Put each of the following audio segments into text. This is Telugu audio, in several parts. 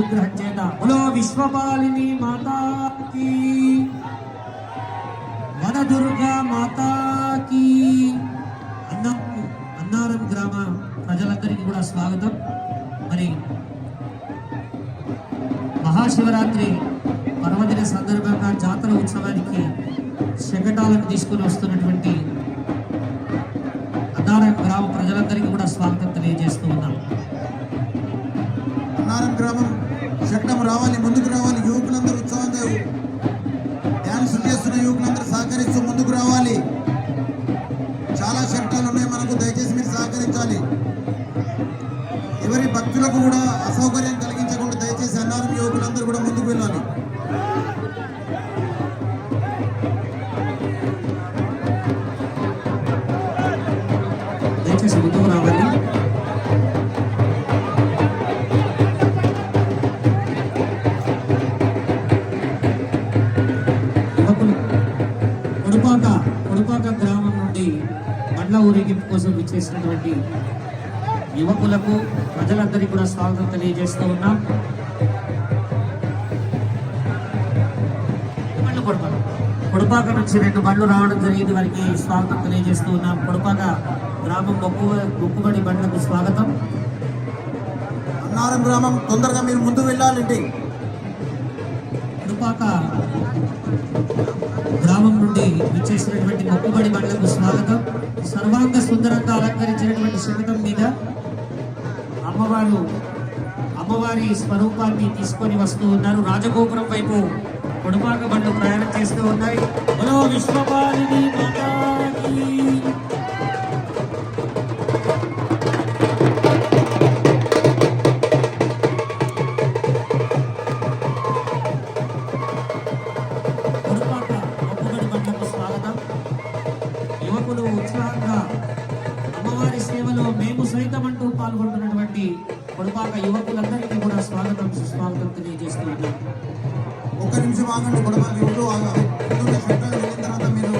అనుగ్రహం చేత. బలో విశ్వపాలిని మాతాకి. వనదుర్గ మాతాకి. అన్న అన్నారం గ్రామ ప్రజలందరికీ కూడా స్వాగతం. మరి మహాశివరాత్రి పర్వదిన సందర్భంగా జాతర ఉత్సవానికి శకటాలను తీసుకుని వస్తున్నటువంటి అన్నారం గ్రామ ప్రజలందరికీ కూడా స్వాగతం తెలియజేస్తూ ఉన్నాం. అన్నారం గ్రామం చట్టం రావాలి ముందుకు రావాలి యువకులందరూ ఉత్సాహంగా డ్యాన్స్ చేస్తున్న యువకులందరూ సహకరిస్తూ ముందుకు రావాలి. చాలా చట్టాలు ఉన్నాయి మనకు దయచేసి మీరు సహకరించాలి. ఊరేగింపు కోసం విచ్చేసినటువంటి యువకులకు ప్రజలందరికీ కూడా స్వాగతం తెలియజేస్తూ ఉన్నాం. కొడపాక నుంచి రెండు బండ్లు రావడం జరిగింది. వారికి స్వాగతం తెలియజేస్తూ ఉన్నాం. కొడుపాక గ్రామం మొక్కు మొక్కుబడి బండ్లకు స్వాగతం. అన్నారం గ్రామం తొందరగా మీరు ముందు వెళ్ళాలండి. కొడుపాక నుండి వచ్చేసినటువంటి మొక్కుబడి మండలకు స్వాగతం. సర్వాంగ సుందరంగా అలంకరించినటువంటి శకటం మీద అమ్మవారు అమ్మవారి స్వరూపాన్ని తీసుకొని వస్తూ ఉన్నారు. రాజగోపురం వైపు కొడుపాక బండ్లు ప్రయాణం చేస్తూ ఉన్నాయి. విశ్వపాలిని స్వాగతం సుస్వాగతం తెలియజేస్తూ ఒక్క నిమిషం ఆగండి గొడవ ఇంట్లో ఆగాలి తర్వాత మీరు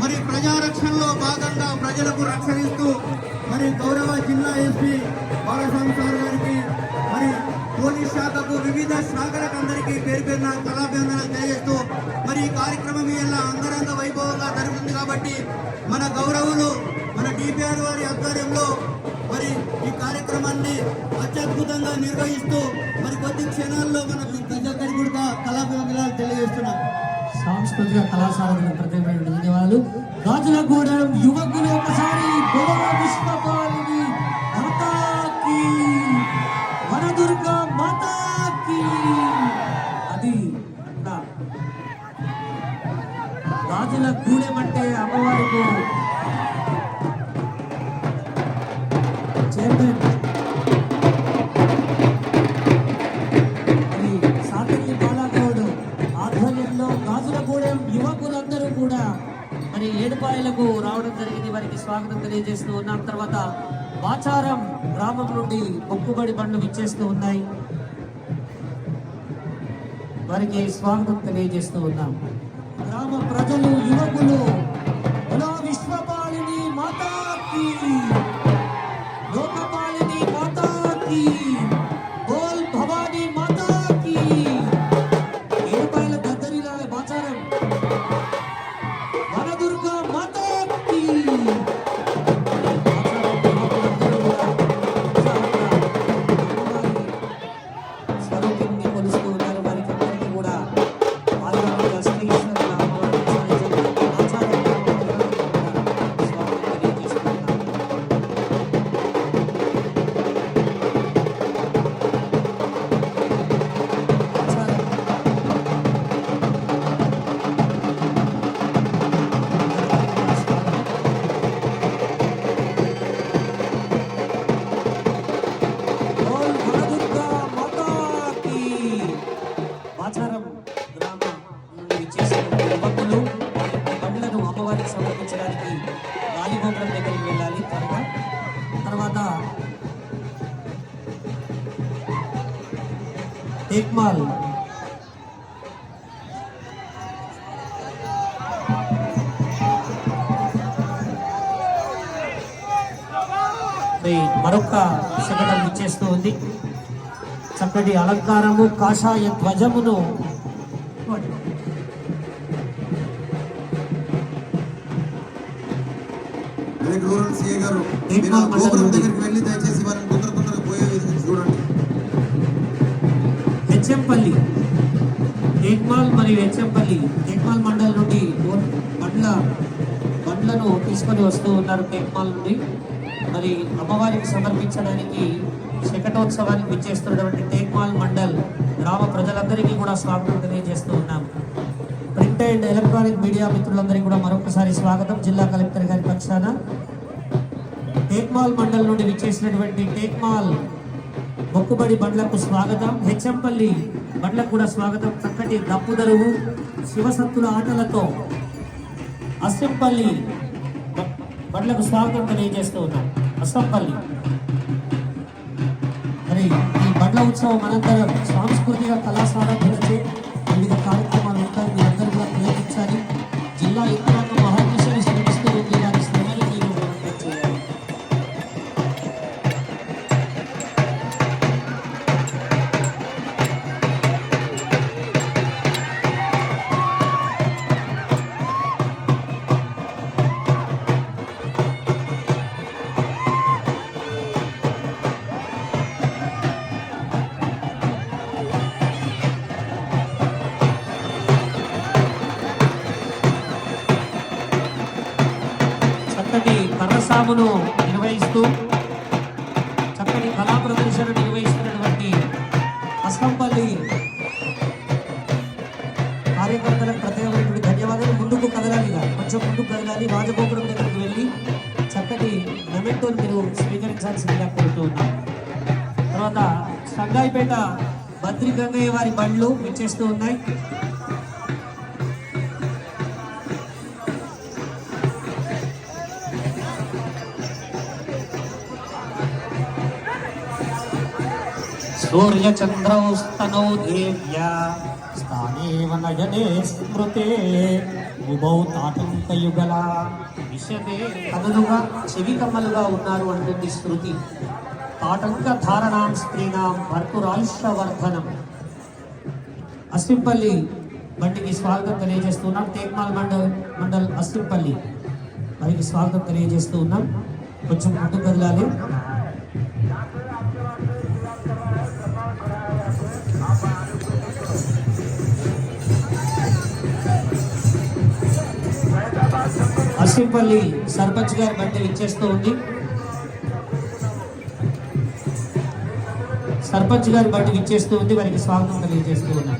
మరి ప్రజారక్షణలో ప్రజలకు రక్షణ ఇస్తూ మరి గౌరవ జిల్లా ఎస్పీ బాలస్వామి సార్ గారికి మరి పోలీస్ శాఖకు వివిధ శాఖలకు అందరికీ పేరు పేరున కళాభివందనాలు తెలియజేస్తూ మరి ఈ కార్యక్రమం ఇలా అంగరంగ వైభవంగా జరుగుతుంది కాబట్టి మన గౌరవులు మన డిపిఆర్ వారి ఆధ్వర్యంలో మరి ఈ కార్యక్రమాన్ని అత్యద్భుతంగా నిర్వహిస్తూ మరి కొద్ది క్షణాల్లో మన ప్రతి కూడా కళాభివందనాలు తెలియజేస్తున్నాం. సాంస్కృతిక కళాశాలకు ప్రత్యేకమైన ధన్యవాదాలు. రాజులగూడెం యువకులు ఒకసారి గొడవ విశ్వపాలిని మాతాకి యువకులందరూ కూడా మరి ఏడుపాయలకు రావడం జరిగింది. వారికి స్వాగతం తెలియజేస్తూ ఉన్నాం. తర్వాత వాచారం గ్రామం నుండి మొక్కుబడి బండ్లు విచ్చేస్తూ ఉన్నాయి. వారికి స్వాగతం తెలియజేస్తూ ఉన్నాం. గ్రామ ప్రజలు యువకులు హలో విశ్వపాలిని మాతాకి. ఇక్మాల్ మరొక సంఘటన ఇచ్చేస్తూ ఉంది. చక్కటి అలంకారము కాషాయ ధ్వజమును. దగ్గరికి వెళ్ళి దయచేసి హెచ్ఎంపల్లి టేక్మాల్ మరియు హెచ్ఎంపల్లి టేక్మాల్ మండలం నుండి బండ్ల బండ్లను తీసుకొని వస్తూ ఉన్నారు టేక్మాల్ నుండి. మరి అమ్మవారికి సమర్పించడానికి శకటోత్సవానికి విచ్చేస్తున్నటువంటి టేక్మాల్ మండల్ గ్రామ ప్రజలందరికీ కూడా స్వాగతం తెలియజేస్తూ ఉన్నాం ప్రింట్ అండ్ ఎలక్ట్రానిక్ మీడియా మిత్రులందరికీ కూడా మరొకసారి స్వాగతం జిల్లా కలెక్టర్ గారి పక్షాన. టేక్మాల్ మండల్ నుండి విచ్చేసినటువంటి టేక్మాల్ మొక్కుబడి బండ్లకు స్వాగతం. హెచ్చంపల్లి బండ్లకు కూడా స్వాగతం. చక్కటి దప్పుదరువు శివసత్తుల ఆటలతో అస్సంపల్లి బండ్లకు స్వాగతం తెలియజేస్తూ ఉన్నాం. అస్సంపల్లి. మరి ఈ బండ్ల ఉత్సవం అనంతరం సాంస్కృతిక కళాశాలచే వివిధ కర్రసామును నిర్వహిస్తూ చక్కటి కళా ప్రదర్శన నిర్వహిస్తున్నటువంటి అస్కంపల్లి కార్యకర్తలకు ప్రత్యేకమైనటువంటి ధన్యవాదాలు. ముందుకు కదలాలి కొంచెం ముందుకు కదలాలి. రాజగోపురం దగ్గరికి వెళ్ళి చక్కటి మెమెంటోని మీరు స్వీకరించాల్సిందిగా కోరుతూ ఉన్నాం. తర్వాత సంగాయిపేట బద్రి గంగయ్య వారి బండ్లు విచ్చేస్తూ ఉన్నాయి. సూర్యచంద్రౌస్తనౌ దేవ్యా. స్థానేవ నయనే స్మృతే. ఉభౌ తాటంకయుగల విషయతే కనులుగా చెవి కమ్మలుగా ఉన్నారు అంటుంది శృతి. తాటంక ధారణాం స్త్రీణాం భర్తురాయుష్యవర్ధనం. అస్సింపల్లి బండికి స్వాగతం తెలియజేస్తున్నాం తేక్మాల్ మండల్ మండల్ అస్సింపల్లి వారికి స్వాగతం తెలియజేస్తూ ఉన్నాం. కొంచెం ముందుకు కదలాలి అస్సింపల్లి సర్పంచ్ గారి బండి ఇచ్చేస్తూ ఉంది. సర్పంచ్ గారి బండి ఇచ్చేస్తూ ఉంది. వారికి స్వాగతం తెలియజేస్తూ ఉన్నాం.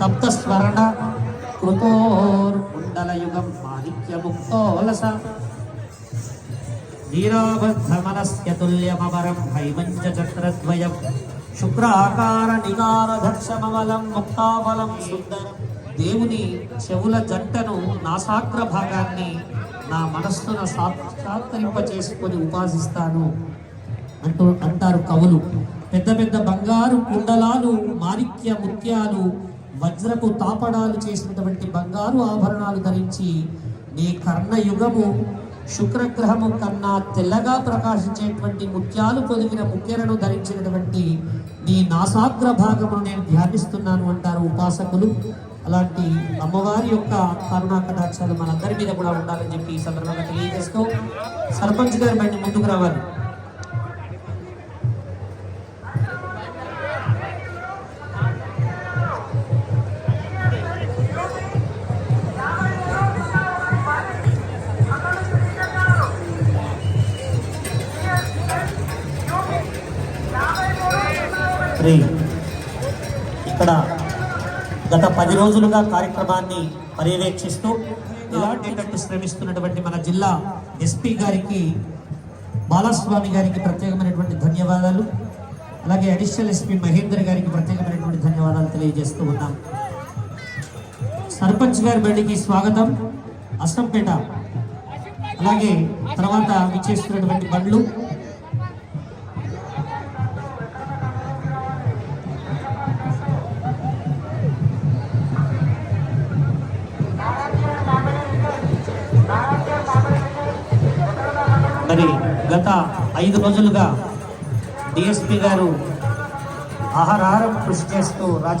తప్త స్మరణ కృతోర్ కుండల యుగం మాణిక్య ముక్తోలస వీరాబద్ధమనస్య తుల్యమవరం హైమంచ చక్రద్వయం శుక్రాకార నికార ముక్తాఫలం సుందరం. దేవుని చెవుల జంటను నాసాగ్ర భాగాన్ని నా మనస్సున సాక్షాత్కరింప చేసుకొని ఉపాసిస్తాను అంటూ అంటారు కవులు. పెద్ద పెద్ద బంగారు కుండలాలు మాణిక్య ముత్యాలు వజ్రపు తాపడాలు చేసినటువంటి బంగారు ఆభరణాలు ధరించి నీ కర్ణయుగము శుక్రగ్రహము కన్నా తెల్లగా ప్రకాశించేటువంటి ముత్యాలు పొదిగిన ముఖ్యలను ధరించినటువంటి నీ నాసాగ్ర భాగమును నేను ధ్యానిస్తున్నాను అంటారు ఉపాసకులు. అలాంటి అమ్మవారి యొక్క కరుణా కటాక్షాలు మనందరి మీద కూడా ఉండాలని చెప్పి ఈ సందర్భంగా తెలియజేస్తూ సర్పంచ్ గారి బయట ముందుకు రావాలి. ఇక్కడ గత పది రోజులుగా కార్యక్రమాన్ని పర్యవేక్షిస్తూ ఇలాంటి శ్రమిస్తున్నటువంటి మన జిల్లా ఎస్పీ గారికి బాలస్వామి గారికి ప్రత్యేకమైనటువంటి ధన్యవాదాలు. అలాగే అడిషనల్ ఎస్పీ మహేందర్ గారికి ప్రత్యేకమైనటువంటి ధన్యవాదాలు తెలియజేస్తూ ఉన్నాం. సర్పంచ్ గారి బండికి స్వాగతం. అస్సంపేట. అలాగే తర్వాత విచ్చేస్తున్నటువంటి బండ్లు. గత ఐదు రోజులుగా డిఎస్పి గారు ఆహారాహారం కృషి చేస్తూ రాజేష్